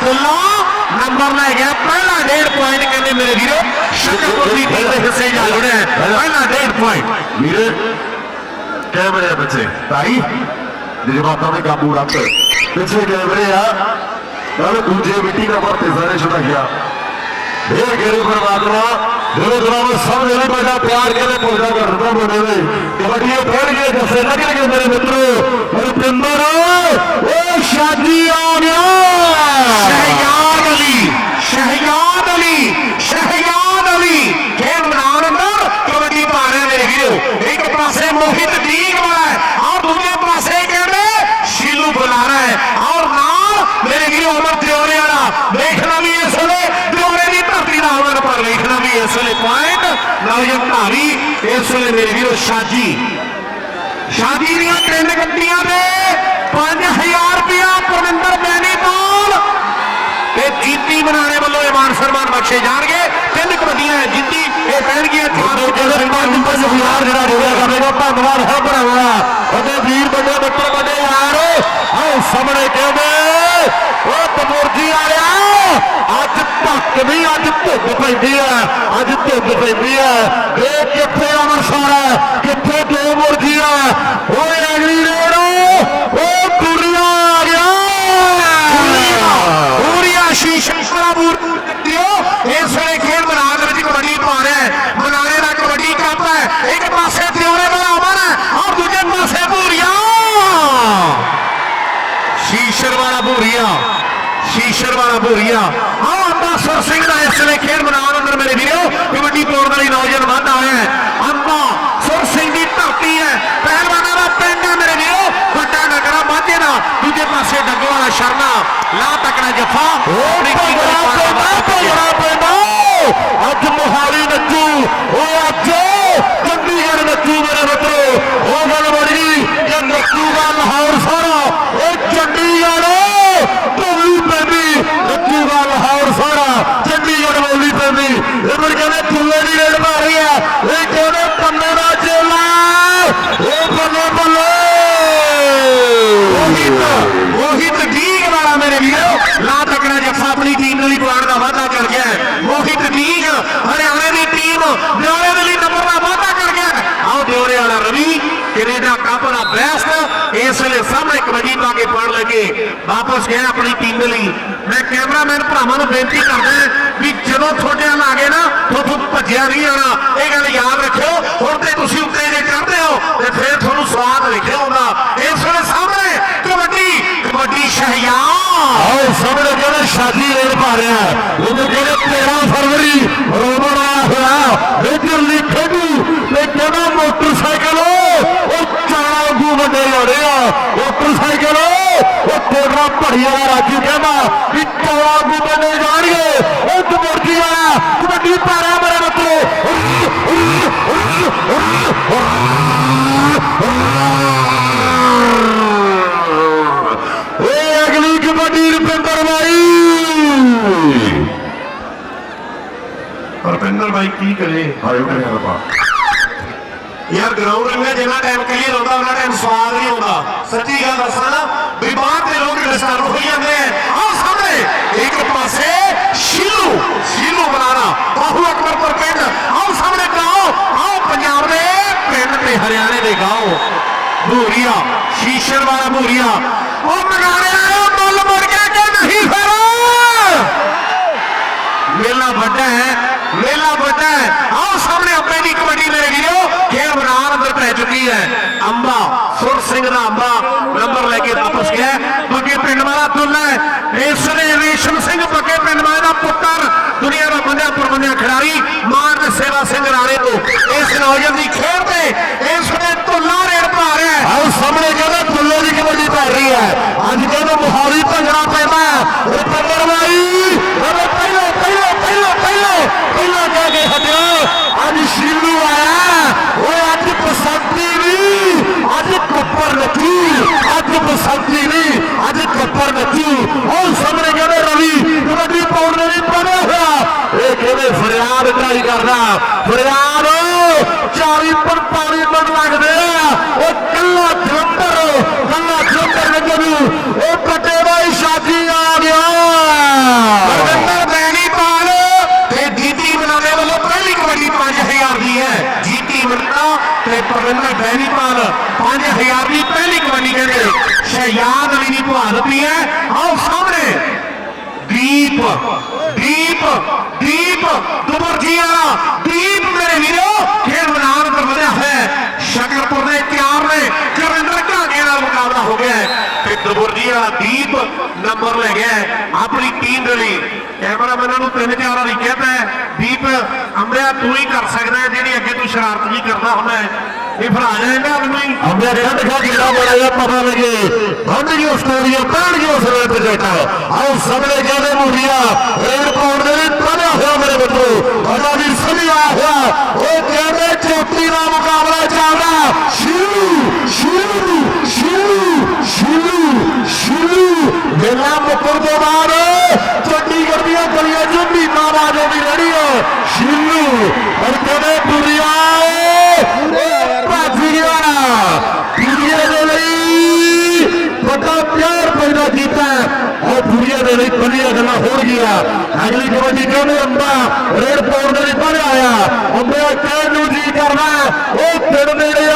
ਦੂਜੇ ਪਾਸੇ ਦੁੱਲਾ ਨੰਬਰ ਲੈ ਗਿਆ ਪਹਿਲਾ ਡੇਢ ਪੁਆਇੰਟ ਕਹਿੰਦੇ ਮੇਰੇ ਵੀਰੋ ਸ਼ਕਰਪੁਰ ਦੀ ਟੀਮ ਦੇ ਹਿੱਸੇ ਜਾ ਜੁੜਿਆ ਹੈ। ਪਹਿਲਾ ਡੇਢ ਪੁਆਇੰਟ ਵੀਰੇ ਕੈਮਰੇ ਆ ਪਿੱਛੇ। ਭਾਈ ਜਜ਼ਬਾਤਾਂ ਦੇ ਕਾਬੂ ਰੱਖ। ਪਿੱਛੇ ਕੈਮਰੇ ਆ। ਨਾਲ ਦੂਜੇ ਮਿੱਟੀ ਦਾ ਭਰਤੇ ਸਾਰੇ ਛੁੱਟ ਗਿਆ। ਢੇਰ ਗੇਰੇ ਪਰਮਾਤਮਾ ਦਿਲੋਂ ਸਭ ਨੇ ਬੜਾ ਪਿਆਰ ਕੇ ਪੁੱਜਦਾ ਕਰਦਾ ਬੋਲੇ ਵੇ ਕਬੱਡੀ ਫੇਰ ਗਏ ਜੱਸੇ ਨਿਕਲ ਗਏ ਮੇਰੇ ਮਿੱਤਰੋ। ਮੇਰੇ ਪਿੰਦਰ ਸ਼ਾਦੀ ਆ ਗਿਆ ਸ਼ਹਿਯਾਦ ਅਲੀ ਸ਼ਹਿਯਾਦ ਅਲੀ ਸ਼ਹਿਯਾਦ ਅਲੀ ਖੇਡ ਮੈਦਾਨ ਅੰਦਰ ਕਬੱਡੀ ਪਾ ਰਿਹਾ ਮੇਰੇ ਵੀਰੋ ਇੱਕ ਪਾਸੇ ਮੋਹਿਤ ਡੀਗ ਵਾਲਾ ਹੈ ਔਰ ਦੂਜੇ ਪਾਸੇ ਕਹਿੰਦੇ ਸ਼ੀਲੂ ਬੁਲਾਰਾ ਹੈ ਔਰ ਨਾਲ ਮੇਰੇ ਵੀਰੋ ਅਮਰ ਤਿਉਰੇ ਵਾਲਾ ਦੇਖਣਾ ਵੀ ਇਸ ਵੇਲੇ ਤਿਉਰੇ ਦੀ ਧਰਤੀ ਦਾ ਅਮਰ ਪਰ ਵੇਖਣਾ ਵੀ ਇਸ ਵੇਲੇ ਪੁਆਇੰਟ ਨੌਜਵਾਨ ਧਾਰੀ ਇਸ ਵੇਲੇ ਮੇਰੇ ਵੀਰੋ ਸ਼ਾਜੀ। ਸ਼ਾਦੀ ਦੀਆਂ ਤਿੰਨ ਗੱਡੀਆਂ ਦੇ 5000 ਰੁਪਇਆ ਪਰਵਿੰਦਰ ਬੈਨੀਪਾਲ ਤੇ ਜੀਤੀ ਬਣਾਣੇ ਵੱਲੋਂ ਇਹ ਮਾਨ ਸਨਮਾਨ ਬਖਸ਼ੇ ਜਾਣਗੇ। ਤਿੰਨ ਕਬੱਡੀਆਂ ਜੀਤੀ ਇਹ ਪੈਣਗੀਆਂ ਚਾਰ ਜਿਹੜੇ ਪੰਜ ਪੰਜ ਹਜ਼ਾਰ ਜਿਹੜਾ ਜੁੜਿਆ ਕਰੇਗਾ ਧੰਨਵਾਦ ਹੈ ਭਰਾਵਾ। ਉਹਦੇ ਵੀਰ ਵੱਡੇ ਮਿੱਤਰ ਵੱਡੇ ਯਾਰ। ਆਹ ਸਾਹਮਣੇ ਕਹਿੰਦੇ ਉਹ ਤਮੁਰਜੀ ਆਇਆ ਅੱਜ ਧੱਕ ਨਹੀਂ ਅੱਜ ਧੁੱਪ ਪੈਂਦੀ ਆ ਅੱਜ ਧੁੱਪ ਪੈਂਦੀ ਆ। ਇਹ ਕਿੱਥੇ ਅਮਰਸਰ? ਆ ਕਿੱਥੇ ਦੋ ਮੁਰਜੀ ਆ ਓਏ ਅਗਲੀ ਰੇਡ ਉਹ ਕੁੜੀਆਂ ਆ ਗਿਆ। ਪੂਰੀਆ ਸ਼ੀਸ਼ ਬਰਾਬੂਰ ਦਿਓ ਇਸ ਵੇਲੇ ਖੇਡ ਮੈਦਾਨ ਦੇ ਵਿੱਚ ਕਬੱਡੀ ਪਾ ਰਿਹਾ ਹੈ ਮਨਾਰੇ ਦਾ ਕਬੱਡੀ ਕੱਪ ਹੈ ਇੱਕ ਪਾਸੇ ਤਿਉਰੇ ਵਾਲਾ ਅਮਨ ਹੈ ਔਰ ਦੂਜੇ ਪਾਸੇ ਭੂਰੀਆ ਸ਼ੀਸ਼ਰ ਵਾਲਾ ਭੂਰੀਆ, ਸ਼ੀਸ਼ਰ ਵਾਲਾ ਭੂਰੀਆ। ਆਹ ਅੰਬਾਸਰ ਸਿੰਘ ਦਾ ਇਸ ਵੇਲੇ ਖੇਡ ਮੈਦਾਨ ਅੰਦਰ ਮੇਰੇ ਵੀਰੋ, ਕਬੱਡੀ ਪਾਉਣ ਵਾਲੀ ਨੌਜਵਾਨ ਵਾਧਾ ਹੋਇਆ ਹੈ। ਅੰਬਾ ਸੁਰ ਸਿੰਘ ਦੀ ਧਰਤੀ ਹੈ। ਪਹਿਲਵਾਨਾਂ ਦਾ ਪਿੰਡ ਹੈ ਮੇਰੇ ਵੀਰੋ। ਵੱਡਾ ਨਗਰਾ, ਮਾਝੇ ਦਾ। ਦੂਜੇ ਪਾਸੇ ਡੱਗੋ ਵਾਲਾ ਸ਼ਰਨਾ ਲਾ ਤੱਕਣਾ ਜੱਫਾ ਆਪਣੀ ਟੀਮ ਦੇ ਭੰਗੜਾ ਪਾਰ ਪੈਂਦਾ ਵਾਪਸ ਭੰਗੜਾ ਪੈਂਦਾ ਅੱਜ ਮੋਹਾਲੀ ਨੱਚੂ ਉਹ ਅੱਜ ਚੰਡੀਗੜ੍ਹ ਨੱਚੂ ਮੇਰੇ ਮਿੱਤਰੋ ਉਹ ਗੱਲ ਬੜੀ ਕਿ ਨੱਚੂਗਾ ਲਾਹੌਰ ਸਾਰਾ ਉਹ ਚੰਡੀਗੜ੍ਹ ਢੋਲੀ ਪੈਂਦੀ ਨੱਚੂਗਾ ਲਾਹੌਰ ਸਾਰਾ ਚੰਡੀਗੜ੍ਹ ਬੋਲੀ ਪੈਂਦੀ ਇਹ ਮੇਰੇ ਕਹਿੰਦੇ ਫੁੱਲੇ ਦੀ ਰੇਡ ਪਾ ਰਹੀ ਆ ਇਹ ਕਹਿੰਦੇ ਪੰਨੇ ਦਾ ਚੇਲਾ ਉਹ ਬੱਲੇ ਬੱਲੇ ਮੋਹਿਤ ਮੋਹਿਤ ਡੀਗ ਵਾਲਾ ਮੇਰੇ ਵੀਰੋ ਲਾ ਤੱਕਣਾ ਜੱਫਾ ਆਪਣੀ ਟੀਮ ਲਈ ਪੁਆਣ ਦਾ ਵਾਅਦਾ ਕਰ ਗਿਆ ਹੈ। ਮੋਹਿਤ ਡੀਗ ਹਰਿਆਣੇ ਦੀ ਟੀਮ ਦਿਓਰੇ ਦੇ ਲਈ ਨੰਬਰ ਦਾ ਵਾਅਦਾ ਕਰ ਗਿਆ ਹੈ। ਆਓ ਦਿਓਰੇ ਵਾਲਾ ਰਵੀ ਕੈਨੇਡਾ ਕੱਪ ਦਾ ਬੈਸਟ ਇਸ ਵੇਲੇ ਸਾਹਮਣੇ ਕਬੱਡੀ ਪਾ ਕੇ ਵਾਪਸ ਗਿਆ ਆਪਣੀ ਟੀਮ ਦੇ ਲਈ। ਮੈਂ ਕੈਮਰਾਮੈਨ ਭਰਾਵਾਂ ਨੂੰ ਬੇਨਤੀ ਕਰਦਾ ਵੀ ਜਦੋਂ ਤੁਹਾਡੇ ਨਾਲ ਆ ਗਏ ਨਾ ਤੁਹਾਨੂੰ ਭੱਜਿਆ ਨਹੀਂ ਆਣਾ ਇਹ ਗੱਲ ਯਾਦ ਰੱਖਿਓ। ਹੁਣ ਤੇ ਤੁਸੀਂ ਉੱਤੇ ਜੇ ਚੜ੍ਹਦੇ ਹੋ ਤੇ ਫਿਰ ਤੁਹਾਨੂੰ ਸਵਾਦ ਲਿਖਿਆ ਹੁੰਦਾ। ਇਸ ਵੇਲੇ ਸਾਹਮਣੇ ਕਬੱਡੀ ਕਬੱਡੀ ਸ਼ਹਿਯਾਰ ਆਓ, ਸਾਹਮਣੇ ਜਿਹੜੇ ਸ਼ਾਦੀ ਰੇਡ ਪਾ ਰਿਹਾ। ਉਹਦੇ ਜਿਹੜੇ 13 ਫਰਵਰੀ, ਰੋਮਨ ਹੋਇਆ। ਇੱਧਰ ਲਿਖੇਗੀ ਤੇ ਕਹਿੰਦਾ ਮੋਟਰਸਾਈਕਲ ਉਹ ਚਾਣਾ ਗੂ ਵੱਡੇ ਲੋੜੇ ਆ ਮੋਟਰਸਾਈਕਲ ਉਹ ਕੋਟਰਾ ਭੜੀ ਵਾਲਾ ਰਾਜੂ ਕਹਿੰਦਾ ਵੀ ਚਾਣਾ ਗੂ ਵੱਡੇ ਜਾਣਗੇ। ਉਹ ਕਬੱਡੀ ਵਾਲਾ ਕਬੱਡੀ ਪਾ ਰਿਹਾ ਮੇਰੇ ਮਿੱਤਰੋ ਇਹ ਅਗਲੀ ਕਬੱਡੀ ਰੁਪਿੰਦਰ ਬਾਈ। ਰੁਪਿੰਦਰ ਭਾਈ ਕੀ ਕਰੇ? ਹਾਏ ਕਰੇ ਰਪਾ ਯਾਰ ਗਰਾਊਂਡ ਰੰਗਾ ਜਿੰਨਾ ਟਾਈਮ ਕਲੀਅਰ ਹੁੰਦਾ ਉਹਨਾਂ ਟਾਈਮ ਸਵਾਦ ਨਹੀਂ ਆਉਂਦਾ। ਸੱਚੀ ਗੱਲ ਦੱਸਾਂ ਨਾ ਵੀ ਬਾਹਰ ਦੇ ਲੋਕ ਡਿਸਟਰਬ ਹੋਈ ਜਾਂਦੇ ਆ ਆਹ ਸਾਹਮਣੇ ਇੱਕ ਪਾਸੇ ਸ਼ੀਲੂ ਸ਼ੀਲੂ ਬੁਲਾਣਾ ਬਾਹੂ ਅਕਬਰਪੁਰ ਪਿੰਡ ਆਹ ਸਾਹਮਣੇ ਗਾਓ ਆਹ ਪੰਜਾਬ ਦੇ ਪਿੰਡ ਤੇ ਹਰਿਆਣੇ ਦੇ ਗਾਓ ਭੂਰੀਆ ਸ਼ੀਸ਼ਰ ਵਾਲਾ ਭੂਰੀਆ ਉਹ ਮਗਾਰੇ ਆਇਆ ਮੁੱਲ ਮੁੜ ਗਿਆ ਕਿ ਨਹੀਂ ਫਿਰ ਮੇਲਾ ਵੱਡਾ ਹੈ ਮੇਲਾ ਵੱਡਾ ਹੈ ਆਓ ਸਾਹਮਣੇ ਆਪਣੇ ਦੀ ਕਬੱਡੀ ਮੇਰੇ ਵੀਰੋ ਖੇਡ ਮੈਦਾਨ ਅੰਦਰ ਪੈ ਚੁੱਕੀ ਹੈ ਅੰਬਾ ਸੁਰ ਸਿੰਘ ਦਾ ਅੰਬਾ ਨੰਬਰ ਲੈ ਕੇ ਵਾਪਸ ਗਿਆ ਬੱਗੇ ਪਿੰਡ ਵਾਲਾ ਦੁੱਲਾ ਹੈ ਇਸ ਨੇ ਰੇਸ਼ਮ ਸਿੰਘ ਬੱਗੇ ਪਿੰਡ ਵਾਲੇ ਦਾ ਪੁੱਤਰ ਦੁਨੀਆ ਦਾ ਬੰਦਿਆ ਪਰਮੰਦਿਆ ਖਿਡਾਰੀ ਮਾਨ ਸੇਵਾ ਸਿੰਘ ਰਾਣੇ ਤੋਂ ਇਸ ਨੌਜਵਾਨ ਦੀ ਖੇਡ ਤੇ ਇਸ ਨੇ ਧੁੱਲਾ ਰੇਡ ਪਾ ਰਿਹਾ ਹੈ ਆਓ ਸਾਹਮਣੇ ਕਹਿੰਦਾ ਫੁੱਲੇ ਦੀ ਕਬੱਡੀ ਪੈ ਰਹੀ ਹੈ ਅੱਜ ਕਹਿੰਦੇ ਮੁਹਾਰੀ ਭੰਗੜਾ ਪੈਂਦਾ ਰੁਪਿੰਦਰ ਬਾਈ ਉਹ ਪਹਿਲਾਂ ਪਹਿਲਾਂ ਪਹਿਲਾਂ ਪਹਿਲਾਂ ਪਹਿਲਾਂ ਕਹਿ ਕੇ ਹਟਿਆ ਅੱਜ ਸ਼ੀਲੂ ਆਇਆ ਓਏ ਅੱਜ ਬਸੰਤੀ ਨਹੀਂ ਅੱਜ ਕੱਪਰ ਨੱਚੂ ਅੱਜ ਬਸੰਤੀ ਨਹੀਂ ਅੱਜ ਕੱਪਰ ਨੱਚੂ ਉਹ ਸਾਹਮਣੇ ਕਹਿੰਦੇ ਰਵੀ ਕਬੱਡੀ ਪਾਉਣ ਦੇ ਨਹੀਂ ਬਣਿਆ ਹੋਇਆ ਇਹ ਕਹਿੰਦੇ ਫਰਿਆਦ ਟਰਾਈ ਕਰਦਾ ਫਰਿਆਦ 40 45 ਮਿੰਟ ਲੱਗਦੇ ਆ ਉਹ ਕੱਲਾ ਜਲੰਧਰ ਕੱਲਾ ਜਲੰਧਰ ਨੇ ਜਦੋਂ ਉਹ ਕੱਟੇ ਬਾਈ ਸ਼ਾਦੀ ਆ ਗਿਆ ਪਰਵਿੰਦਰ ਬੈਣੀਪਾਲ ਤੇ ਜੀਤੀ ਮਨਾਲੇ ਵੱਲੋਂ ਪਹਿਲੀ ਕਬੱਡੀ 5000 ਦੀ ਹੈ। ਜੀਤੀ ਮਨਾ ਤੇ ਪਰਵਿੰਦਰ ਬੈਣੀਪਾਲ 5000 ਦੀ ਪਹਿਲੀ ਕਬੱਡੀ ਕਹਿੰਦੇ ਸ਼ਹਿਯਾਦ ਅਲੀ ਦੀ ਭਾਲ ਪਈ ਹੈ। ਆਓ ਸਾਹਮਣੇ। ਦੀਪ ਦੀਪ ਦੀਪ, ਦੁਬਰਜੀ ਵਾਲਾ, ਦੀਪ ਮੇਰੇ ਵੀਰੋ, ਖੇਡ ਮੈਦਾਨ ਤੇ ਵਧਿਆ ਹੈ। ਸ਼ਕਰਪੁਰ ਦੇ ਤਿਆਰ ਨੇ। ਗੁਰਵਿੰਦਰ ਘਾਗੇ ਨਾਲ ਮੁਕਾਬਲਾ ਆਪਣੀ ਟੀਮ ਦੇ ਲਈ। ਕੈਮਰਾਮੈਨਾਂ ਨੂੰ ਤਿੰਨ ਚਾਰ ਵਾਰੀ ਕਹਿੰਦਾ ਹੈ, ਦੀਪ ਅੰਬਿਆ ਤੂੰ ਹੀ ਕਰ ਸਕਦਾ ਹੈ, ਜਿਹੜੀ ਅੱਗੇ ਤੂੰ ਸ਼ਰਾਰਤ ਵੀ ਕਰਦਾ ਹੁੰਦਾ ਹੈ। ਇਹ ਫਿਰ ਆ ਜਾਏਗਾ ਮੈਨੂੰ ਹੀ ਹਮੇ ਖੰਡ ਖਾ ਕਿਹੜਾ ਪਤਾ ਲਗੇ। ਹੰਡ ਜੋ ਸਟੋਰੀਆਂ ਪੈਣ ਜੋ ਸਰਵੇ ਤੇ ਜਟਾ ਆਓ ਸਭਲੇ ਕਹਿੰਦੇ, ਮੁੰਡਿਆ, ਰੇਡ ਪਾਉਣ ਦੇ ਲਈ ਪੜਿਆ ਹੋਇਆ ਮੇਰੇ ਬੱਚੋ ਅਜਾ ਵੀ ਸਮਝ ਆਇਆ ਹੋਇਆ। ਉਹ ਕਹਿੰਦੇ, ਚੋਟੀ ਦਾ ਮੁਕਾਬਲਾ ਚੱਲਦਾ। ਸ਼ੀਲੂ ਸ਼ੀਲੂ ਸ਼ੀਲੂ ਸ਼ੀਲੂ ਸ਼ੀਲੂ ਗੱਲਾਂ ਮੁੱਕਰ ਤੋਂ ਬਾਅਦ ਚੰਡੀਗੜ੍ਹ ਦੀਆਂ ਗਲੀਆਂ 'ਚ ਮਹੀਨਾ ਬਾਅਦ ਉਹ ਵੀ ਰੜੀ ਹੈ ਸ਼ੀਲੂ ਪਰ ਕਹਿੰਦੇ ਦੁਨੀਆ ਭੱਜ ਗਿਆ ਦੁਨੀਆ ਦੇ ਲਈ ਵੱਡਾ ਪਿਆਰ ਪੈਦਾ ਕੀਤਾ ਉਹ ਦੁਨੀਆ ਦੇ ਲਈ ਵਧੀਆ ਗੱਲਾਂ ਹੋਣਗੀਆਂ ਅਗਲੀ ਕਬੱਡੀ ਕਹਿੰਦੇ ਅੰਬਾ ਰੇਡ ਪਾਉਣ ਦੇ ਲਈ ਬਣਿਆ ਆਇਆ ਅੰਬਾ ਕਹਿਣ ਨੂੰ ਜੀ ਕਰਦਾ ਉਹ ਦਿਨ ਨੇੜੇ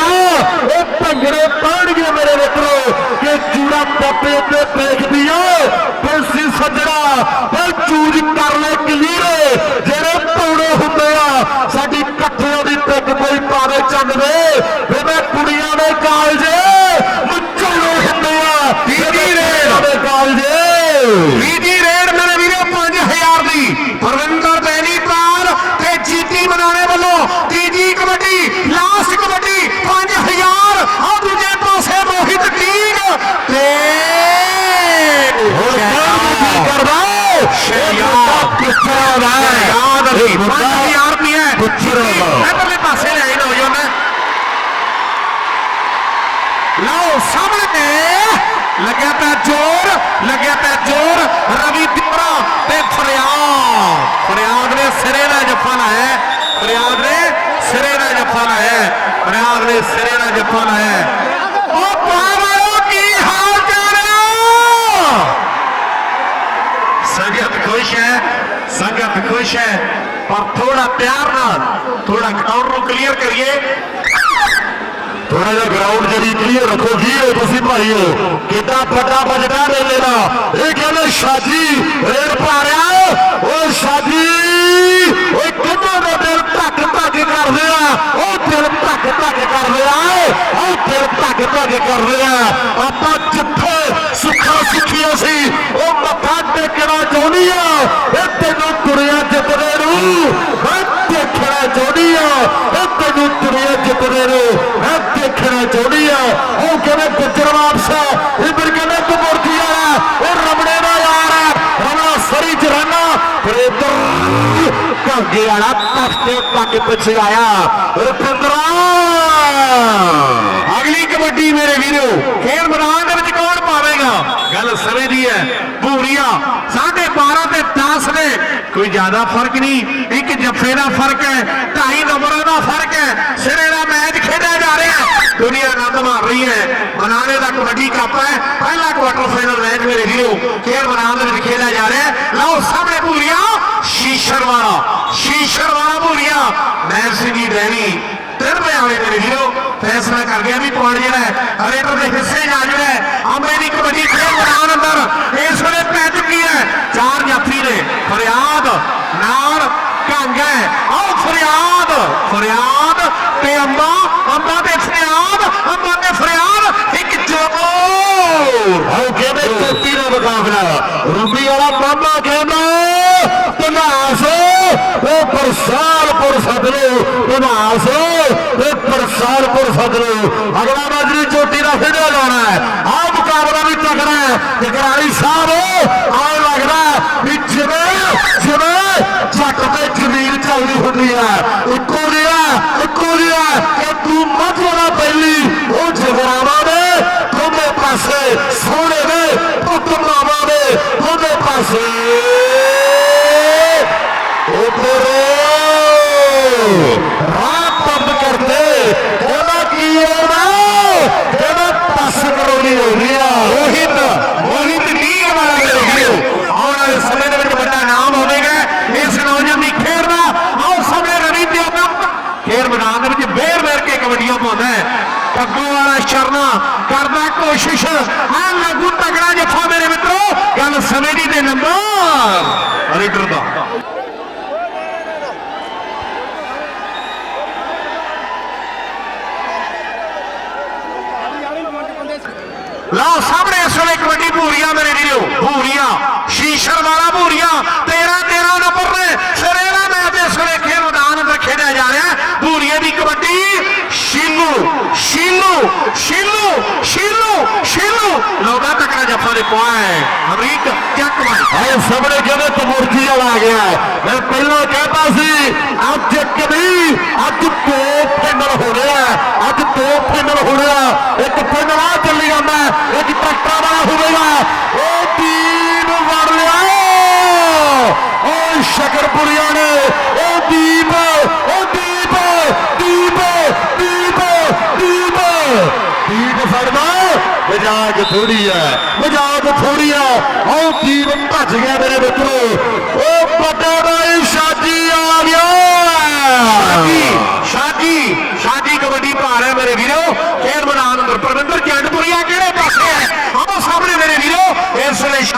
ਕਿ ਚੂੜਾ ਪੱਪੇ ਤੇ ਪੇਖਦੀ ਓ ਤੁਲਸੀ ਸੱਜਣਾ ਤੇ ਚੂਜ ਕਰ ਲੈ ਕਲੀਰੇ। ਜਿਹੜੇ ਪੌੜੇ ਹੁੰਦੇ ਆ ਸਾਡੀ ਇਕੱਠਿਆਂ ਦੀ ਪਿੱਕ ਕੋਈ ਪਾਵੇ ਚੰਦ ਦੇ। ਵੇ ਮੈਂ ਕੁੜੀਆਂ ਦੇ ਕਾਲਜੇ ਮੁੱਚੋੜੇ ਹੁੰਦੇ ਆ ਰੇਡ। ਦੇ ਕਾਲਜੇ ਵੀਜੀ ਰੇਡ ਮੇਰੇ ਵੀਰੋ 5000 ਦੀ ਪਰਵਿੰਦਰ ਬੈਣੀਪਾਲ ਤੇ ਜੀਤੀ ਮਨਾਣੇ ਵੱਲੋਂ ਤੀਜੀ ਕਬੱਡੀ ਲਾਸਟ ਕਬੱਡੀ 5000 ਆ ਦੂਜੇ ਪਾਸੇ ਮੋਹਿਤ ਟੀਗ ਤੇ ਹੁਣ ਕਿਹਨੂੰ ਕੀ ਕਰਦਾ ਸ਼ਹਿਜ਼ਾਦ। ਕਿੱਥੇ ਦਾ ਯਾਦ ਅਸੀਂ 5000 ਰੁਪਏ ਪੁੱਛਰ ਇਧਰਲੇ ਪਾਸੇ ਲੈ ਲਓ ਜੋ ਨਾ ਲਓ ਸਾਹਮਣੇ ਲੱਗਿਆ ਪਿਆ ਜ਼ੋਰ ਲੱਗਿਆ ਪਿਆ ਜ਼ੋਰ ਰਵੀ ਦਿਪਰਾ ਤੇ ਫਰਿਆਦ ਫਰਿਆਦ ਨੇ ਸਿਰੇ ਦਾ ਜੱਫਾ ਲਾਇਆ ਫਰਿਆਦ ਨੇ ਸਿਰੇ ਸੰਗਤ ਖੁਸ਼ ਹੈ ਪਰ ਥੋੜਾ ਪਿਆਰ ਨਾਲ ਥੋੜਾ ਗਰਾਊਂਡ ਨੂੰ ਕਲੀਅਰ ਕਰੀਏ ਥੋੜਾ ਜਿਹਾ ਗਰਾਊਂਡ ਜਿਹੜੀ ਕਲੀਅਰ ਰੱਖੋ ਜੀ ਇਹ ਤੁਸੀਂ ਭਾਈਓ ਕਿੱਦਾਂ ਵੱਡਾ ਬਜਟਾ ਦੇ ਲੈਣਾ ਇਹ ਕਹਿੰਦੇ ਸ਼ਾਜੀ ਰੇਡ ਪਾ ਰਿਹਾ ਓ ਸ਼ਾਜੀ ਓਏ ਕਿੰਨੇ ਦਾ ਦਿਲ ਧੱਕ ਧੱਕ ਕਰਦੇ ਆ ਉਹ ਦਿਲ ਧੱਕ ਧੱਕ ਰਿਹਾ ਆ ਦਿਲ ਧੱਕ ਧੱਕ ਕਰਦੇ ਆ ਆਪਾਂ ਜਿੱਥੇ ਸੁੱਖਾ ਸੁੱਖੀਆਂ ਸੀ ਉਹ ਮੱਥਾ ਟੇਕਣਾ ਚਾਹੁੰਦੀ ਆ। ਇਹ ਤੈਨੂੰ ਦੁਨੀਆ ਜਿੱਤਦੇ ਨੂੰ, ਮੈਂ ਦੇਖਣਾ ਚਾਹੁੰਦੀ ਆ। ਇਹ ਤੈਨੂੰ ਦੁਨੀਆ ਜਿੱਤਦੇ ਨੂੰ, ਮੈਂ ਦੇਖਣਾ ਚਾਹੁੰਦੀ ਆ। ਉਹ ਕਹਿੰਦੇ ਗੁੱਜਰ ਵਾਪਸ ਇਹ ਫਿਰ ਕਹਿੰਦੇ ਕਬੂਰਤੀ ਵਾਲਾ ਉਹ ਰਮਣੇ ਦਾ ਯਾਰ ਆ ਰਮਣਾ ਸਰੀ ਚ ਰਹਿਣਾ ਫਿਰ ਇਧਰ ਕਾਂਗੇ ਵਾਲਾ ਤਖਤੇ ਤੱਕ ਪਿੱਛੇ ਆਇਆ। ਰੁਪਿੰਦਰਾ ਅਗਲੀ ਕਬੱਡੀ ਮੇਰੇ ਵੀਰੋ, ਖੇਡ ਮੈਦਾਨ ਦੇ ਵਿੱਚ ਕੌਣ ਪਾਵੇਗਾ? ਗੱਲ ਸਮੇਂ ਦੀ ਹੈ। ਭੂਰੀਆ 12.5 ਤੇ 10 ਨੇ। ਕੋਈ ਜ਼ਿਆਦਾ ਫ਼ਰਕ ਨਹੀਂ। ਇੱਕ ਜੱਫੇ ਦਾ ਫ਼ਰਕ ਹੈ, ਢਾਈ ਨੰਬਰਾਂ ਦਾ ਫ਼ਰਕ ਹੈ। ਸਿਰੇ ਦਾ ਮੈਚ ਖੇਡਿਆ ਜਾ ਰਿਹਾ ਹੈ। ਦੁਨੀਆ ਆਨੰਦ ਮਾਰ ਰਹੀ ਹੈ। ਮਨਾਲੇ ਦਾ ਕਬੱਡੀ ਕੱਪ ਹੈ। ਪਹਿਲਾ ਕੁਆਟਰ ਫਾਈਨਲ ਮੈਚ ਮੇਰੇ ਵੀਰੋ, ਖੇਡ ਮੈਦਾਨ ਦੇ ਵਿੱਚ ਖੇਡਿਆ ਜਾ ਰਿਹਾ ਹੈ। ਲਓ, ਸਾਹਮਣੇ ਭੂਰੀਆ। ਸ਼ੀਸ਼ਰ ਵਾਲਾ ਸ਼ੀਸ਼ਰ ਵਾਲਾ ਭੂਰੀਆ। ਮੈਚ ਸਿੰਘ ਜੀ ਡੈਨੀ ਤਿੰਨ ਰੁਪਏ ਮੇਰੇ ਵੀਰੋ, ਫੈਸਲਾ ਕਰ ਗਿਆ ਵੀ ਪੁਆਇੰਟ ਜਿਹੜਾ ਹੈ, ਰੇਡਰ ਦੇ ਹਿੱਸੇ ਜਾ ਜਿਹੜਾ ਹੈ ਅੰਬੇ ਦੀ ਕਬੱਡੀ ਖੇਡ ਮੈਦਾਨ ਅੰਦਰ, ਇਸ ਵੇਲੇ ਪੈ ਚੁੱਕੀ ਹੈ। ਚਾਰ ਜਾਫੀ ਨੇ, ਫਰਿਆਦ ਨਾਲ ਕੰਗ ਹੈ। ਆਓ ਫਰਿਆਦ ਫਰਿਆਦ ਤੇ ਅੰਬਾ ਅੰਬਾ ਤੇ ਫਰਿਆਦ, ਅੰਬਾ ਤੇ ਫਰਿਆਦ, ਇੱਕ ਜੋਰ। ਆਓ ਕਹਿੰਦੇ ਚੋਟੀ ਦਾ ਮੁਕਾਬਲਾ। ਰੂਬੀ ਵਾਲਾ ਮਾਮਾ ਕਹਿੰਦਾ ਉਹ ਪਰਸਾਲਪੁਰ ਸਦਲੋ ਤਨਾਸ ਉਹ ਪਰਸਾਲਪੁਰ ਸਦਲੋ। ਅਗਲਾ ਮਾਜਰੀ ਚੋਟੀ ਦਾ ਖੇਡਿਆ ਜਾਣਾ ਹੈ। ਆਹ ਮੁਕਾਬਲਾ ਵੀ ਤੱਕ ਲੱਗਦਾ ਹੈ। ਜਗਰਾਲੀ ਸਾਹਿਬ ਆਉ ਲੱਗਦਾ ਵੀ ਜਿਵੇਂ ਜਿਵੇਂ ਜੱਟ ਤੇ ਜ਼ਮੀਨ ਚੱਲਦੀ ਹੁੰਦੀ ਹੈ। ਇੱਕੋ ਜਿਹਾ ਕਿ ਤੂੰ ਮੱਝਵਾਂ ਪਹਿਲੀ ਉਹ ਜਗਰਾਵਾ ਨੇ ਦੋਨੇ ਪਾਸੇ ਸੋਹਣੇ ਨੇ ਪੁੱਤ ਮਾਵਾ ਨੇ ਦੋਨੇ ਪਾਸੇ ਉਧਰ ਰਾਤ ਬੰਦ ਕਰਦੇ ਕਹਿੰਦਾ ਕੀ ਹੋਣਾ ਕਹਿੰਦਾ ਪਸ ਕਰੋਣੀ ਹੋਣੀ ਆ ਮੋਹਿਤ ਮੋਹਿਤ ਲੀਗ ਵਾਲਾ ਮੇਰੇ ਵੀਰੋ ਆਉਣ ਵਾਲੇ ਸਮੇਂ ਦੇ ਵਿੱਚ ਵੱਡਾ ਨਾਮ ਹੋਵੇਗਾ ਇਸ ਨੌਜਵਾਨ ਦੀ ਖੇਡ ਦਾ ਆਓ ਸਾਹਮਣੇ ਰਵੀ ਤੇ ਆਨੰਦ ਖੇਡ ਮੈਦਾਨ ਦੇ ਵਿੱਚ ਬੇਰ ਬੇਰ ਕੇ ਕਬੱਡੀਆਂ ਪਾਉਂਦਾ ਹੈ ਪੱਗੂ ਵਾਲਾ ਸ਼ਰਨਾ ਕਰਦਾ ਕੋਸ਼ਿਸ਼ ਆ ਲੱਗੂ ਤਗੜਾ ਜੱਫਾ ਮੇਰੇ ਮਿੱਤਰੋ ਗੱਲ ਸਮੇਂ ਦੀ ਦੇ ਨੰਬਰ ਰੀਡਰ ਦਾ ਲਓ, ਸਾਹਮਣੇ ਇਸ ਵੇਲੇ ਕਬੱਡੀ ਭੂਰੀਆਂ ਮੇਰੇ ਵੀਰੋ ਭੂਰੀਆ, ਸ਼ੀਸ਼ਰ ਵਾਲਾ ਭੂਰੀਆਂ 13 13 ਨੰਬਰ ਨੇ ਸਰੇਲਾ ਮੈਚ ਇਸ ਵੇਲੇ ਖੇਡ ਮੈਦਾਨ ਅੰਦਰ ਖੇਡਿਆ ਜਾ ਰਿਹਾ। ਭੂਰੀਏ ਦੀ ਕਬੱਡੀ شیلو شیلو شیلو شیلو شیلو لوگا تکڑا جفا نے پوایا ہے امریک کیا کمائی بھائی سب نے کہنے تو مورتی آ گیا ہے میں پہلا کہتا سی اج کبھی اج توپ فائنل ہو رہا ہے اج توپ فائنل ہو رہا ہے ایک فائنل آ چلی جانا ہے ایک ٹریکٹر والا ہوئے گا وہ تین وڑ لیا اور شکر پوریا نے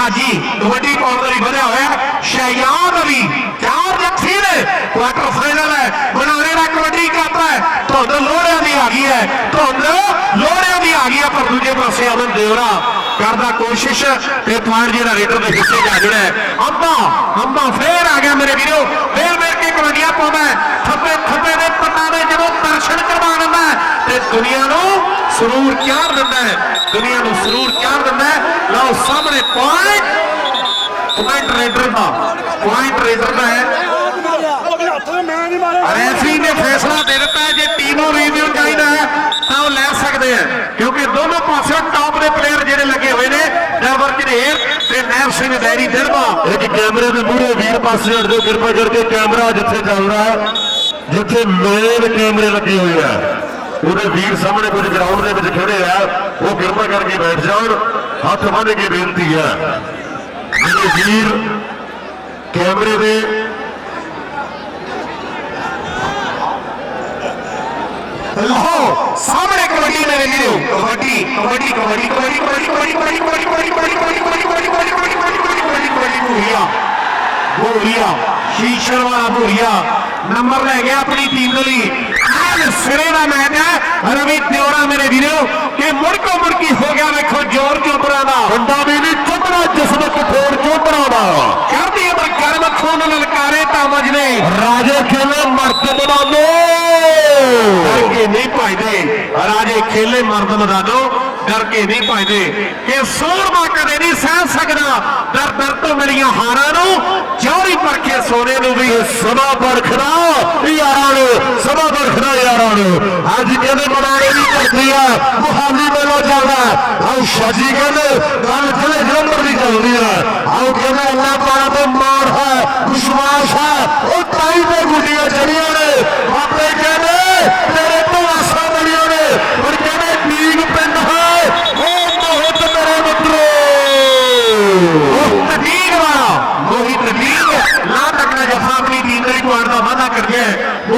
ਇਸ ਵੇਲੇ ਸ਼ਾਜੀ ਕਬੱਡੀ ਪਾਉਣ ਦੇ ਵਧਿਆ ਹੋਇਆ ਸ਼ਹਿਯਾਦ ਅਲੀ ਚਾਰ ਜੱਫੀ ਨੇ। ਕੁਆਟਰ ਫਾਈਨਲ ਹੈ। ਬਣਾਉਣੇ ਦਾ ਕਬੱਡੀ ਕੱਪ ਹੈ। ਧੁੰਦ ਲੋਹੜਿਆਂ ਦੀ ਆ ਗਈ ਹੈ। ਧੁੰਦ ਲੋਹੜਿਆਂ ਦੀ ਆ ਗਈ ਹੈ, ਪਰ ਦੂਜੇ ਪਾਸੇ ਅਮਨ ਦੇਵਰਾ ਕਰਦਾ ਕੋਸ਼ਿਸ਼ ਤੇ ਪੁਆਇੰਟ ਜਿਹੜਾ ਰੇਡਰ ਦੇ ਹਿੱਸੇ ਜਾ ਜੁੜਿਆ ਅੰਬਾ ਅੰਬਾ ਫੇਰ ਆ ਗਿਆ ਮੇਰੇ ਵੀਰੋ। ਫੇਰ ਮੇਰ ਕੇ ਕਬੱਡੀਆਂ ਪਾਉਂਦਾ ਥੱਪੇ ਥੱਪੇ ਦੇ ਪੱਟਾਂ ਦੇ ਜਦੋਂ ਦਰਸ਼ਨ ਕਰਵਾ ਦਿੰਦਾ ਤੇ ਦੁਨੀਆ ਨੂੰ ਸਰੂਰ ਚਾੜ ਦਿੰਦਾ ਹੈ। ਦੁਨੀਆ ਨੂੰ ਸਰੂਰ ਚਾੜ ਦਿੰਦਾ ਹੈ। ਲਓ ਸਾਹਮਣੇ ਪੁਆਇੰਟ ਪੁਆਇੰਟ ਰੇਡਰ ਦਾ। ਪੁਆਇੰਟ ਰੇਡਰ ਦਾ ਹੈ। ਰੈਫਰੀ ਨੇ ਫੈਸਲਾ ਦੇ ਦਿੱਤਾ ਹੈ। ਜੇ ਟੀਮ ਨੂੰ ਰਿਵਿਊ ਚਾਹੀਦਾ ਹੈ, ਤਾਂ ਉਹ ਲੈ ਸਕਦੇ ਆ ਕਿਉਂਕਿ ਦੋਨੋਂ ਪਾਸੇ ਟਾਪ ਦੇ ਪਲੇਅਰ ਜਿਹੜੇ ਲੱਗੇ ਹੋਏ ਨੇ ਡਰਵਰ ਜਨੇਰ ਤੇ ਨੈਬ ਸਿੰਘ ਡੈਰੀ ਦਿਰਬਾ ਇੱਕ ਕੈਮਰੇ ਦੇ ਮੂਹਰੇ ਵੀਰ ਪਾਸੇ ਹਟ ਜਾਓ। ਕਿਰਪਾ ਕਰਕੇ ਕੈਮਰਾ ਜਿੱਥੇ ਚੱਲਦਾ ਹੈ, ਜਿੱਥੇ ਮੇਨ ਕੈਮਰੇ ਲੱਗੇ ਹੋਏ ਆ ਉਹਦੇ ਵੀਰ ਸਾਹਮਣੇ ਕੁਝ ਗਰਾਊਂਡ ਦੇ ਵਿੱਚ ਖੜੇ ਆ ਉਹ ਕਿਰਪਾ ਕਰਕੇ ਬੈਠ ਜਾਣ ਹੱਥ ਬੰਨ੍ਹ ਕੇ ਬੇਨਤੀ ਹੈ ਜਿਹੜੇ ਵੀਰ ਕੈਮਰੇ ਦੇ ਲਓ ਸਾਹਮਣੇ ਕਬੱਡੀ ਮੇਰੇ ਵੀਰੋ ਕਬੱਡੀ ਕਬੱਡੀ ਕਬੱਡੀ ਕਬੱਡੀ ਕਬੱਡੀ ਕਬੱਡੀ ਕਬੱਡੀ ਕਬੱਡੀ ਕਬੱਡੀ ਕਬੱਡੀ ਕਬੱਡੀ ਕਬੱਡੀ ਕਬੱਡੀ ਕਬੱਡੀ ਕਬੱਡੀ ਕਬੱਡੀ ਕਬੱਡੀ ਕਬੱਡੀ ਭੂਰੀਆ ਭੂਰੀਆ ਸ਼ੀਸ਼ਰ ਵਾਲਾ ਭੂਰੀਆ ਨੰਬਰ ਲੈ ਗਿਆ ਆਪਣੀ ਟੀਮ ਦੇ ਲਈ ਐਨ ਸਿਰੇ ਦਾ ਮੈਚ ਹੈ ਰਵੀ ਦਿਓਰਾ ਮੇਰੇ ਵੀਰੋ ਕਿ ਮੁੜਕੋ ਮੁੜਕੀ ਹੋ ਗਿਆ ਵੇਖੋ ਜ਼ੋਰ ਚੋਪਰਾਂ ਦਾ ਡੰਡਾ ਵੀ ਨਹੀਂ ਚੁੱਕਣਾ ਜਿਸਮ ਕਠੋਰ ਚੋਪੜਾ ਦਾ ਚੜ੍ਹਦੀ ਅਮਰ ਗਰਮ ਖੂਨ ਲਲਕਾਰੇ ਤਾਮਜ ਨੇ ਰਾਜੇ ਖੇਲੇ ਮਰਦ ਬਨਾਨੋ ਡਰ ਕੇ ਨਹੀਂ ਭਜਦੇ ਰਾਜੇ ਖੇਲੇ ਮਰਦ ਮਦਾਨੋ ਡਰ ਨਹੀਂ ਭਜਦੇ ਕਿ ਸੋਹਣਾ ਕਦੇ ਨਹੀਂ ਸਹਿ ਸਕਦਾ। ਦਰ ਦਰ ਤੋਂ ਮੇਰੀਆਂ ਹਾਰਾਂ ਨੂੰ, ਚੌਰੀ ਪਰਖੇ ਸੋਨੇ ਨੂੰ ਵੀ। ਸਭਾ ਪਰਖਣਾ ਯਾਰਾਂ ਨੂੰ, ਸਭਾ ਪਰਖਣਾ ਯਾਰਾਂ ਨੂੰ। ਅੱਜ ਕਹਿੰਦੇ ਮਨਾਰੇ ਦੀ ਧਰਤੀ ਆ? ਮੁਹਾਲੀ ਮੇਲਾ ਚੱਲਦਾ। ਆਓ ਸ਼ਾਜੀ ਕਹਿੰਦੇ, ਗੱਲ ਜ਼ਿਲ੍ਹੇ ਜਲੰਧਰ ਦੀ ਚੱਲਦੀ ਆ। ਆਓ ਕਹਿੰਦੇ ਅੱਲਾਹ ਪਾਣਾ ਤੇ ਮਾਣ ਹੈ, ਵਿਸ਼ਵਾਸ ਹੈ। ਉਹ ਤਾਈ ਤੇ ਗੁੱਡੀਆਂ ਚੜੀਆਂ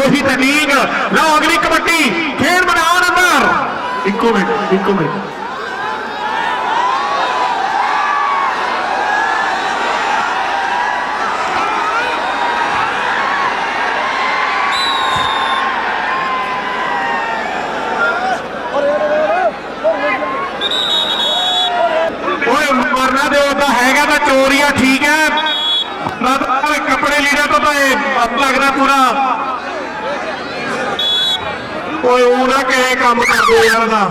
ਹੈ। ਮੋਹੀ ਤਦੀਕ ਲਓ ਅਗਲੀ ਕਬੱਡੀ ਖੇਡ ਮੈਦਾਨ ਅੰਦਰ ਇੱਕੋ ਮਿੰਟ ਇੱਕੋ ਮਿੰਟ ਓਏ ਮਰਨਾ ਦੇ ਉਹਦਾ ਹੈਗਾ ਤਾਂ ਚੋਰੀਆ ਠੀਕ ਹੈ ਲੱਗਦਾ ਓਏ ਕੱਪੜੇ ਲੀੜੇ ਤੋਂ ਤਾਂ ਇਹ ਲੱਗਦਾ ਪੂਰਾ ਕੋਈ ਉਹ ਨਾ ਕਿਹੇ ਕੰਮ ਕਰਦੇ ਯਾਰ ਦਾ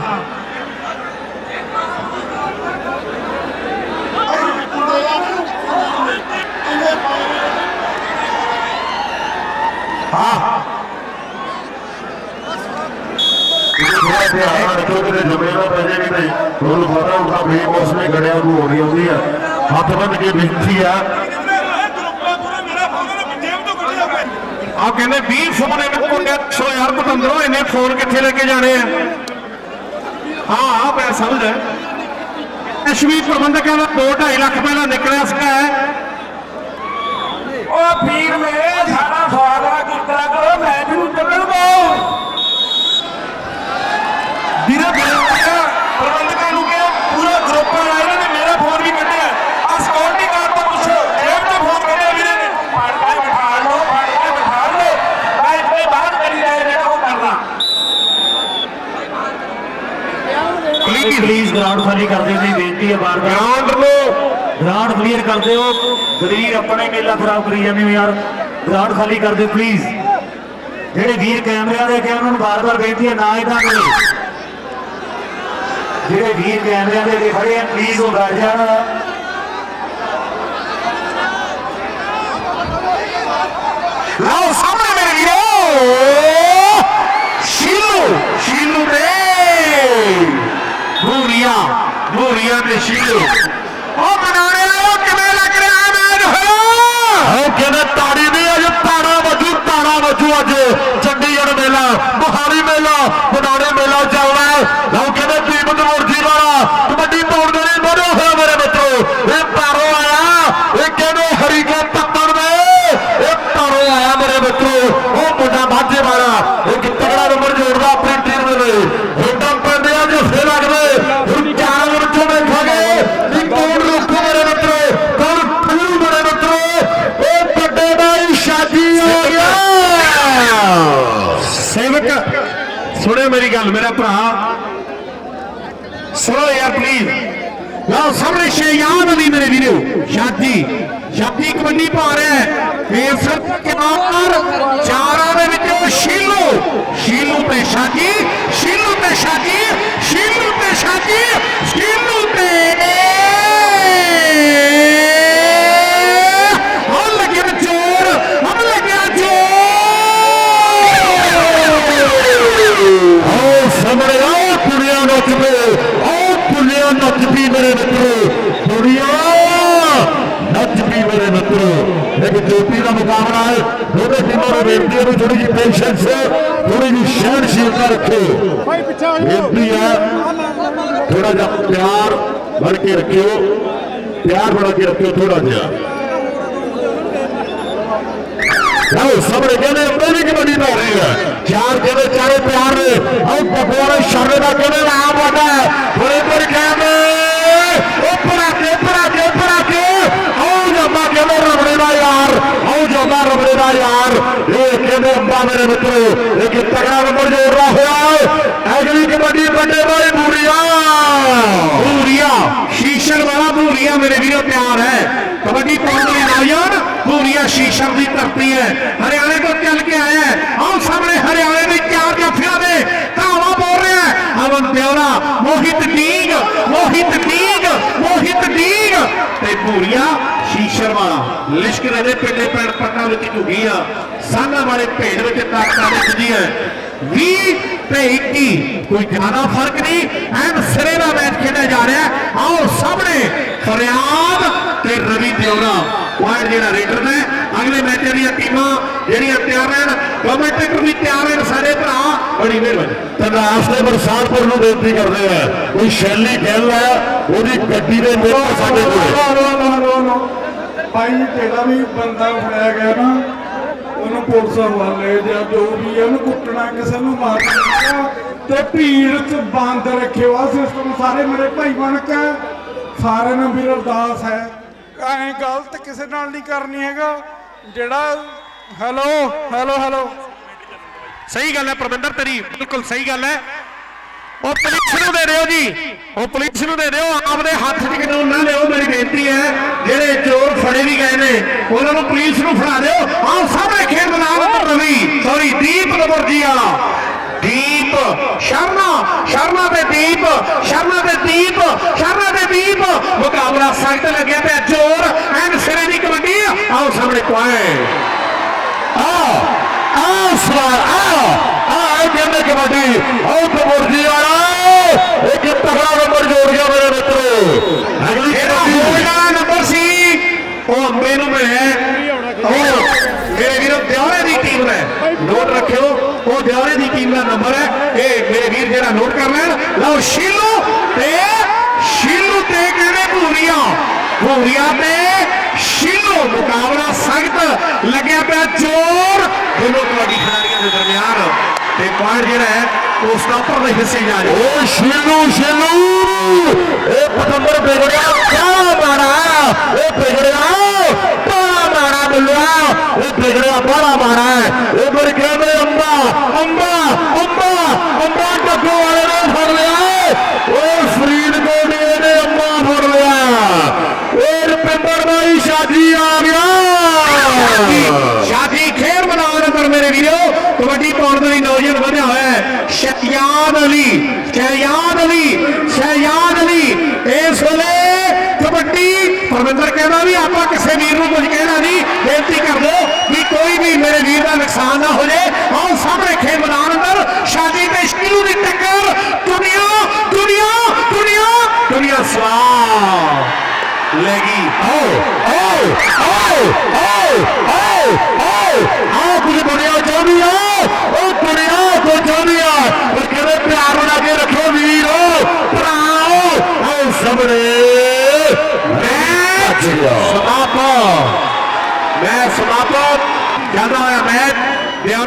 ਹਾਂ। ਧਿਆਨ ਰੱਖੋ ਪੈ ਜੇ ਕਿਤੇ ਤੁਹਾਨੂੰ ਪਤਾ ਹੁੰਦਾ ਬੇ ਮੌਸਮੀ ਗੜਿਆਂ ਨੂੰ ਹੋਣੀ ਆਉਂਦੀ ਆ ਹੱਥ ਬੰਨ ਕੇ ਬੇਨਤੀ ਆ ਆ ਕਹਿੰਦੇ 20 ਸੋਨੇ ਨੂੰ ਕੁੰਡਿਆ ਯਾਰ ਪਤੰਦਰੋ ਇਹਨੇ ਫੋਨ ਕਿੱਥੇ ਲੈ ਕੇ ਜਾਣੇ ਆ? ਹਾਂ ਆ ਮੈਂ ਸਮਝ ਐਸ਼ਵੀ ਪ੍ਰਬੰਧਕਾਂ ਦਾ 2.5 ਲੱਖ ਪਹਿਲਾਂ ਨਿਕਲਿਆ ਹੈ ਉਹ ਵੀਰ ਮੇਰੇ ਸਾਡਾ ਸਵਾਗਤ ਕੀਤਾ। ਕਰੋ ਮੈਚ ਨੂੰ ਚੱਲਣ ਦਿਓ। ਵੀਰੇ ਬੇਨਤੀ ਆ ਪ੍ਰਬੰਧਕਾਂ ਨੂੰ ਕਿ ਪੂਰਾ ਗਰੁੱਪ ਆ ਇਹਨਾਂ ਨੇ ਮੇਰਾ ਫੋਨ ਵੀ ਕੱਢਿਆ ਆ ਸਿਕਿਉਰਿਟੀ ਗਾਰਡ ਤੋਂ ਪੁੱਛੋ ਜੇਬ ਤੋਂ ਫੋਨ ਕੱਢਿਆ ਵੀਰੇ ਨੇ ਫੜ ਕੇ ਬਿਠਾ ਲਓ ਫੜ ਕੇ ਬਿਠਾ ਲਓ ਮੈਚ ਦੇ ਬਾਅਦ ਕਰੀ ਜਾਏ ਜਿਹੜਾ ਉਹ ਕਰਨਾ ਪਲੀਜ਼ ਪਲੀਜ਼ ਗਰਾਊਂਡ ਖਾਲੀ ਕਰ ਦਿਓ ਜੀ ਬੇਨਤੀ ਹੈ ਬਾਰ ਬਾਰ ਗਰਾਊਂਡ ਨੂੰ ਗਰਾਊਂਡ ਕਲੀਅਰ ਕਰ ਦਿਓ ਗਰੀਬ ਆਪਣੇ ਮੇਲਾ ਖਰਾਬ ਕਰੀ ਜਾਂਦੇ ਹੋ ਯਾਰ। ਗਰਾਊਂਡ ਖਾਲੀ ਕਰ ਦਿਓ ਪਲੀਜ਼ ਜਿਹੜੇ ਵੀਰ ਕੈਮਰਿਆਂ ਦੇ ਅੱਗੇ ਉਹਨਾਂ ਨੂੰ ਬਾਰ ਬਾਰ ਬੇਨਤੀ ਹੈ ਨਾ ਇਦਾਂ ਕਰੋ। ਜਿਹੜੇ ਵੀਰ ਕੈਮਰਿਆਂ ਦੇ ਅੱਗੇ ਖੜੇ ਆ ਪਲੀਜ਼ ਉਹ ਬੈਠ ਜਾਣ। ਲਓ ਸਾਹਮਣੇ ਮੇਰੇ ਵੀਰੋ ਸ਼ੀਲੂ ਸ਼ੀਲੂ ਤੇ ਭੂਰੀਆ ਭੂਰੀਆ ਤੇ ਸ਼ੀਲੂ ਉਹ ਬਣਾਣੇ ਉਹ ਕਿਵੇਂ ਲੱਗ ਰਿਹਾ ਮੈਚ? ਹੋਇਆ ਉਹ ਕਹਿੰਦੇ ਤਾੜੀ ਨਹੀਂ ਅੱਜ ਤਾੜਾ ਵੱਜੂ ਤਾੜਾ ਵੱਜੂ ਅੱਜ ਚੰਡੀਗੜ੍ਹ ਮੇਲਾ ਬੁਹਾਰੀ ਮੇਲਾ ਚੱਲਦਾ ਹੈ ਲਓ ਕਹਿੰਦੇ ਦੀਪਕ ਮੁਰਜੀ ਵਾਲਾ ਕਬੱਡੀ ਪਾਉਣ ਦੇ ਲਈ ਮੋੜੋ ਹੋਇਆ ਮੇਰੇ ਮਿੱਤਰੋ ਇਹ ਤਾਰੋ ਆਇਆ ਇਹ ਕਹਿੰਦੇ ਹਰੀਕੇ ਤੱਤਣ ਦੇ ਇਹ ਤਾਰੋ ਆਇਆ ਮੇਰੇ ਮਿੱਤਰੋ ਉਹ ਮੁੰਡਾ ਮਾਝੇ ਵਾਲਾ ਇਹ ਕਿ ਤਗੜਾ ਨੰਬਰ ਜੋੜਦਾ ਆਪਣੀ ਟੀਮ ਦੇ ਲਈ ਹੁੰਦਾ ਪੈਂਦੇ ਆ ਜੱਫੇ ਲੱਗਦੇ ਹੁਣ ਚਾਰ ਵਿੱਚੋਂ ਵੇਖਾਂਗੇ ਕਿ ਕੌਣ ਰੋਕੂ ਮੇਰੇ ਮਿੱਤਰੋ ਕੌਣ ਫੂ ਮੇਰੇ ਮਿੱਤਰੋ ਉਹ ਵੱਡੇ ਦਾ ਹੀ ਸ਼ਾਦੀ ਹੋ ਗਿਆ ਸੇਵਕ ਸੁਣਿਓ ਮੇਰੀ ਗੱਲ ਮੇਰਾ ਭਰਾ ਸੁਣੋ ਯਾਰ ਪਲੀਜ਼ ਲਓ ਸਾਹਮਣੇ ਸ਼ੇਯਾਨ ਅਲੀ ਮੇਰੇ ਵੀਰੋ ਸ਼ਾਦੀ ਸ਼ਾਦੀ ਕਬੱਡੀ ਪਾ ਰਿਹਾ ਹੈ ਇਸ ਕਿਨਾਰ ਚਾਰਾਂ ਦੇ ਵਿੱਚੋਂ ਸ਼ੀਲੂ ਸ਼ੀਲੂ ਤੇ ਸ਼ਾਦੀ ਸ਼ੀਲੂ ਤੇ ਸ਼ਾਦੀ ਸ਼ੀਲੂ ਤੇ ਸ਼ਾਦੀ ਸ਼ੀਲੂ ਤੇ ਇੱਕ ਜੋਤੀ ਦਾ ਮੁਕਾਬਲਾ ਹੈ। ਦੋਵੇਂ ਟੀਮਾਂ ਨੂੰ ਬੇਨਤੀ ਹੈ ਵੀ ਥੋੜੀ ਜਿਹੀ ਪੇਸ਼ੈਂਸ ਥੋੜੀ ਜਿਹੀ ਸਹਿਣਸ਼ੀਲਤਾ ਰੱਖੋ। ਬੇਨਤੀ ਹੈ ਥੋੜਾ ਜਿਹਾ ਪਿਆਰ ਬਣ ਕੇ ਰੱਖਿਓ। ਪਿਆਰ ਬਣਾ ਕੇ ਰੱਖਿਓ ਥੋੜਾ ਜਿਹਾ। ਲਓ, ਸਾਹਮਣੇ ਕਹਿੰਦੇ, ਅੰਦਰ ਵੀ ਕਬੱਡੀ ਪੈ ਰਹੀ ਹੈ। ਚਾਰ ਕਹਿੰਦੇ, ਚਾਰੇ ਪਿਆਰ ਨੇ। ਆਹ ਪਕਵਾੜੇ ਸ਼ਰਨੇ ਦਾ ਕਹਿੰਦੇ ਨਾਮ ਵੱਡਾ ਬੜੇ ਬੜੇ ਕਹਿੰਦੇ ਉੱਪਰ ਆ ਕੇ ਉੱਪਰ ਆ ਕੇ ਉੱਪਰ ਆ ਕੇ ਆਓ ਜੱਬਾ ਕਹਿੰਦੇ ਰਬੜੇ ਦਾ ਯਾਰ ਆਓ ਜੱਬਾ ਰਬੜੇ ਦਾ ਯਾਰ ਇਹ ਕਹਿੰਦੇ ਅੰਬਾ ਮੇਰੇ ਮਿੱਤਰੋ ਇਹ ਕਿ ਤਗੜਾ ਨੰਬਰ ਜੋੜ ਰਿਹਾ ਹੋਇਆ ਹੈ ਅਗਲੀ ਕਬੱਡੀ ਵੱਡੇ ਬਾਈ ਬੂਰੀਆ ਭੂਰੀਆ ਸ਼ੀਸ਼ਰ ਵਾਲਾ ਭੂਰੀਆ ਮੇਰੇ ਵੀਰੋ ਪਿਆਰ ਹੈ ਕਬੱਡੀ ਪਾਉਣ ਦੇ ਨਾਇਆਨ ਭੂਰੀਆ ਸ਼ੀਸ਼ਰ ਦੀ ਧਰਤੀ ਹੈ ਹਰਿਆਣੇ ਤੋਂ ਚੱਲ ਕੇ ਆਇਆ ਹੈ ਆਹ ਸਾਹਮਣੇ ਹਰਿਆਣੇ ਦੇ ਚਾਰ ਜੱਫਿਆਂ ਦੇ ਧਾਵਾ ਬੋਲ ਰਿਹਾ ਹੈ ਅਮਨ ਪਿਆਰਾ ਮੋਹਿਤ ਡੀਗ ਤੇ ਭੂਰੀਆ ਸ਼ੀਸ਼ਰ ਵਾਲਾ। ਲਿਸ਼ਕ ਦੇ ਪਿੰਡੇ ਪੈਣ ਪੱਟਾਂ ਵਿੱਚ ਝੁਗੀ ਆ। ਸਾਨਾ ਵਾਲੇ ਭੇਡ ਵਿੱਚ ਤਾਕਤਾਂ ਵਿੱਚ ਹੈ 20 ਤੇ 21 ਕੋਈ ਜ਼ਿਆਦਾ ਫ਼ਰਕ ਨਹੀਂ, ਐਨ ਸਿਰੇ ਦਾ ਮੈਚ ਖੇਡਿਆ ਜਾ ਰਿਹਾ। ਆਓ ਸਾਹਮਣੇ, ਫਰਿਆਦ ਤੇ ਰਵੀ ਦਿਉਰਾ ਪੁਆਇੰਟ ਜਿਹੜਾ ਰੇਡਰ ਨੇ ਅਗਲੇ ਮੈਚਾਂ ਦੀਆਂ ਟੀਮਾਂ ਜਿਹੜੀਆਂ ਤਿਆਰ ਰਹਿਣ ਕਮੈਂਟੇਟਰ ਵੀ ਤਿਆਰ ਰਹਿਣ ਸਾਰੇ ਭਰਾ। ਬੜੀ ਮਿਹਰਬਾਨੀ। ਤਨਾਸ ਦੇ ਬਰਸਾਤਪੁਰ ਨੂੰ ਬੇਨਤੀ ਕਰਦੇ ਆ ਕੋਈ ਸ਼ੈਲੀ ਖੇਲ ਹੈ ਉਹਦੀ ਗੱਡੀ ਦੇ ਮੇਰ ਸਾਡੇ ਕੋਲ ਭਾਈ ਜਿਹੜਾ ਵੀ ਬੰਦਾ ਫੜਿਆ ਗਿਆ ਨਾ ਉਹਨੂੰ ਪੁਲਿਸ ਹਵਾਲੇ ਜਾਂ ਜੋ ਵੀ ਹੈ ਉਹਨੂੰ ਕੁੱਟਣਾ ਕਿਸੇ ਨੂੰ ਮਾਰਨਾ ਤੇ ਭੀੜ ਚ ਬੰਦ ਰੱਖਿਓ ਆ ਸਿਸਟਮ ਸਾਰੇ ਮੇਰੇ ਭਾਈ ਬਣ ਕੇ। ਸਾਰਿਆਂ ਨੂੰ ਵੀਰ ਅਰਦਾਸ ਹੈ। ਐਂ ਗਲਤ ਕਿਸੇ ਨਾਲ ਨਹੀਂ ਕਰਨੀ ਹੈਗਾ। ਜਿਹੜਾ ਹੈਲੋ ਹੈਲੋ ਹੈਲੋ ਸਹੀ ਗੱਲ ਹੈ ਪ੍ਰਬੰਧਰ ਤੇਰੀ, ਬਿਲਕੁਲ ਸਹੀ ਗੱਲ ਹੈ। ਉਹ ਪੁਲਿਸ ਨੂੰ ਦੇ ਦਿਓ ਜੀ। ਉਹ ਪੁਲਿਸ ਨੂੰ ਦੇ ਦਿਓ, ਆਪਦੇ ਹੱਥ 'ਚ ਕਾਨੂੰਨ ਨਾ ਲਿਓ ਮੇਰੀ ਬੇਨਤੀ ਹੈ, ਜਿਹੜੇ ਚੋਰ ਫੜੇ ਵੀ ਗਏ ਨੇ, ਉਹਨਾਂ ਨੂੰ ਪੁਲਿਸ ਨੂੰ ਫੜਾ ਦਿਓ। ਆਹ ਸਾਹਮਣੇ ਖੇਡ ਮੈਦਾਨ ਰਵੀ ਸੌਰੀ ਦੀਪ ਨਵਰਜੀ ਵਾਲਾ। ਦੀਪ ਸ਼ਰਮਾ ਸ਼ਰਮਾ ਤੇ ਦੀਪ, ਸ਼ਰਮਾ ਤੇ ਦੀਪ ਸ਼ਰਮਾ ਤੇ ਦੀਪ ਮੁਕਾਬਲਾ ਸਖਤ ਲੱਗਿਆ ਪਿਆ ਚੋਰ ਐਨ ਸਿਰੇ ਦੀ ਕਬੱਡੀ ਆਓ ਸਾਹਮਣੇ ਕੁਆਏ ਆ ਆ ਸਵਾਰ ਆ ਆ ਇਹ ਕਬੱਡੀ ਉਹ ਕਬੱਡੀ ਵਾਲਾ। ਇੱਕ ਤਗੜਾ ਨੰਬਰ ਜੋੜ ਗਿਆ ਮੇਰੇ ਮਿੱਤਰੋ। ਹੋਣ ਵਾਲਾ ਨੰਬਰ ਸੀ। ਉਹ ਅੰਬੇ ਨੂੰ ਮਿਲਿਆ ਉਹ ਮੇਰੇ ਵੀਰੋ ਦਿਉਰੇ ਦੀ ਟੀਮ ਹੈ। ਨੋਟ ਰੱਖਿਓ ਉਹ ਦਿਉਰੇ ਦੀ ਟੀਮ ਦਾ ਨੰਬਰ ਹੈ। ਇਹ ਮੇਰੇ ਵੀਰ ਜਿਹੜਾ ਨੋਟ ਕਰ ਲੈਣ ਲਓ ਸ਼ੀਲੂ ਤੇ ਸ਼ੀਲੂ ਤੇ ਕਹਿੰਦੇ ਭੂਰੀਆ। ਭੂਰੀਆ ਤੇ ਸ਼ੀਲੂ ਮੁਕਾਬਲਾ ਸਖਤ ਲੱਗਿਆ ਪਿਆ ਜ਼ੋਰ। ਦੋਨੋਂ ਕਬੱਡੀ ਖਿਡਾਰੀਆਂ ਦੇ ਦਰਮਿਆਨ ਤੇ ਪੁਆਇੰਟ ਜਿਹੜਾ ਹੈ ਉਹ ਸਟਾਪਰ ਦੇ ਹਿੱਸੇ ਜਾ ਰਿਹਾ ਓ ਸ਼ੀਲੂ ਸ਼ੀਲੂ! ਇਹ ਪਤੰਬਰ ਬਿਗੜਿਆ ਕਿਆ ਮਾਰਾ? ਇਹ ਬਿਗੜਿਆ ਬੜਾ ਮਾਰਾ ਬਿੱਲਿਆ। ਇਹ ਬਿਗੜਿਆ ਬੜਾ ਮਾਰਾ ਇਹ ਮੇਰੇ ਕਹਿੰਦੇ ਅੰਬਾ ਅੰਬਾ ਅੰਬਾ ਅੰਬਾ ਟੱਕੋ ਵਾਲੇ ਨੇ ਫੜ ਲਿਆ। ਓ ਫਰੀਦਕੋਟ ਨੇ ਇਹਨੇ ਅੰਬਾ ਫੜ ਲਿਆ। ਓ ਰਪਿੰਦਰ ਬਾਈ ਸ਼ਾਦੀ ਆ ਗਿਆ ਸ਼ਾਦੀ ਖੇਡ ਮੈਦਾਨ ਅੰਦਰ ਮੇਰੇ ਵੀਰੋ ਕਬੱਡੀ ਪਾਉਣ ਦੇ ਲਈ ਨੌਜਵਾਨ ਵਧਿਆ ਹੋਇਆ ਹੈ ਸ਼ਹਿਯਾਦ ਅਲੀ ਸ਼ਹਿਯਾਦ ਅਲੀ ਸ਼ਹਿਯਾਦ ਅਲੀ। ਇਸ ਵੇਲੇ ਕਬੱਡੀ, ਪਰਮਿੰਦਰ ਕਹਿੰਦਾ ਵੀ ਆਪਾਂ ਕਿਸੇ ਵੀਰ ਨੂੰ ਕੁਝ ਕਹਿਣਾ ਨਹੀਂ, ਬੇਨਤੀ ਕਰ ਦੋ ਵੀ ਕੋਈ ਵੀ ਮੇਰੇ ਵੀਰ ਦਾ ਨੁਕਸਾਨ ਨਾ ਹੋ ਜਾਏ।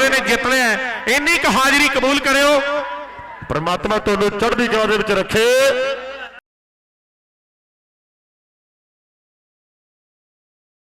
ਦਿਆਰੇ ਨੇ ਜਿੱਤ ਲਿਆ ਇੰਨੀ ਕੁ ਹਾਜ਼ਰੀ ਕਬੂਲ ਕਰਿਓ। ਪ੍ਰਮਾਤਮਾ ਤੁਹਾਨੂੰ ਚੜ੍ਹਦੀ ਕਲਾ ਦੇ ਵਿੱਚ ਰੱਖੇ।